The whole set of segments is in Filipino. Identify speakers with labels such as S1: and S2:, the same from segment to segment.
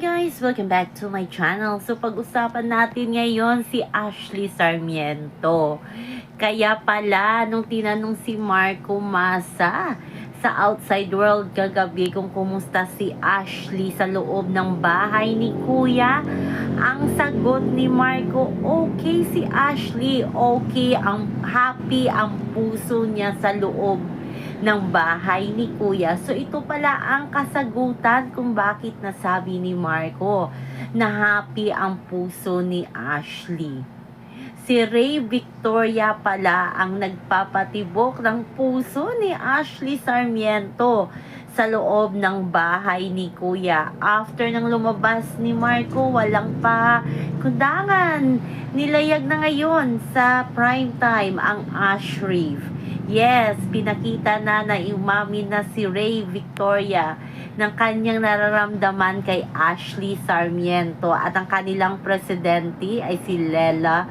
S1: guys! Welcome back to my channel. So pag-usapan natin ngayon si Ashley Sarmiento. Kaya pala nung tinanong si Marco Masa sa outside world kagabi kung kumusta si Ashley sa loob ng bahay ni Kuya, ang sagot ni Marco, okay si Ashley, okay, ang happy ang puso niya sa loob ng bahay ni Kuya. So ito pala ang kasagutan kung bakit nasabi ni Marco na happy ang puso ni Ashley. Si Ray Victoria pala ang nagpapatibok ng puso ni Ashley Sarmiento sa loob ng bahay ni Kuya. After nang lumabas ni Marco, walang pa kundangan. Nilayag na ngayon sa prime time ang Ash Reeve. Yes, pinakita na na umamin na si Ray Victoria ng kanyang nararamdaman kay Ashley Sarmiento at ang kanilang presidente ay si Lela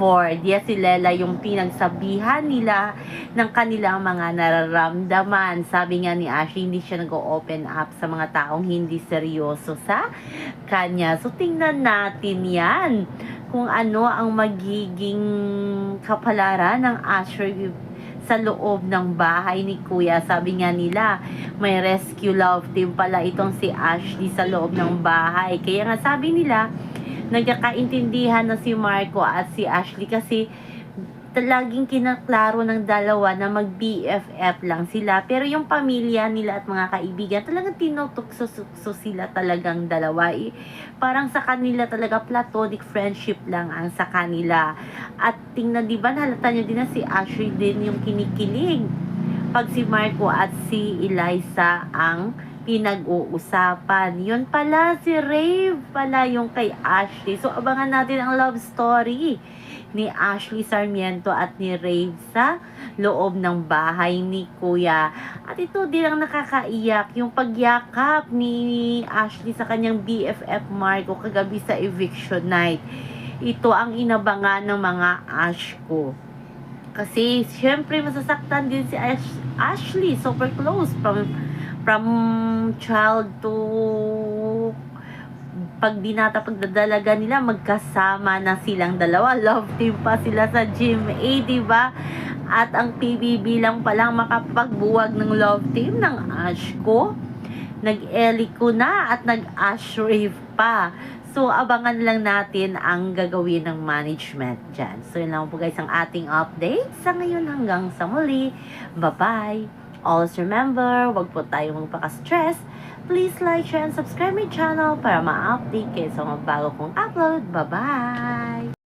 S1: Ford. Yes, si Lela yung pinagsabihan nila ng kanilang mga nararamdaman. Sabi nga ni Ashley, hindi siya nag-open up sa mga taong hindi seryoso sa kanya. So, tingnan natin yan kung ano ang magiging kapalaran ng Ashley sa loob ng bahay ni Kuya. Sabi nga nila, may rescue love team pala itong si Ashley sa loob ng bahay. Kaya nga sabi nila, nagkakaintindihan na si Marco at si Ashley kasi laging kinaklaro ng dalawa na mag BFF lang sila. Pero yung pamilya nila at mga kaibigan, talagang tinutukso sila talagang dalawa. Eh, parang sa kanila talaga platonic friendship lang ang sa kanila. At tingnan, di ba, nahalata nyo din na si Ashley din yung kinikilig. Pag si Marco at si Eliza ang pinag-uusapan. Yun pala, si Rave pala yung kay Ashley. So, abangan natin ang love story ni Ashley Sarmiento at ni Rave sa loob ng bahay ni Kuya. At ito din ang nakakaiyak, yung pagyakap ni Ashley sa kanyang BFF Marco kagabi sa eviction night. Ito ang inabangan ng mga Ash ko. Kasi, syempre, masasaktan din si Ash- Ashley. Super close from from child to pag binata pagdadalaga nila magkasama na silang dalawa love team pa sila sa gym A di ba at ang PBB lang palang makapagbuwag ng love team ng Ash ko nag-eli ko na at nag-ash pa So, abangan lang natin ang gagawin ng management dyan. So, yun lang po guys ang ating update. Sa ngayon hanggang sa muli. Bye-bye! Always remember, wag po tayong magpaka-stress. Please like, share, and subscribe my channel para ma-update kayo sa mga bago kong upload. Bye-bye!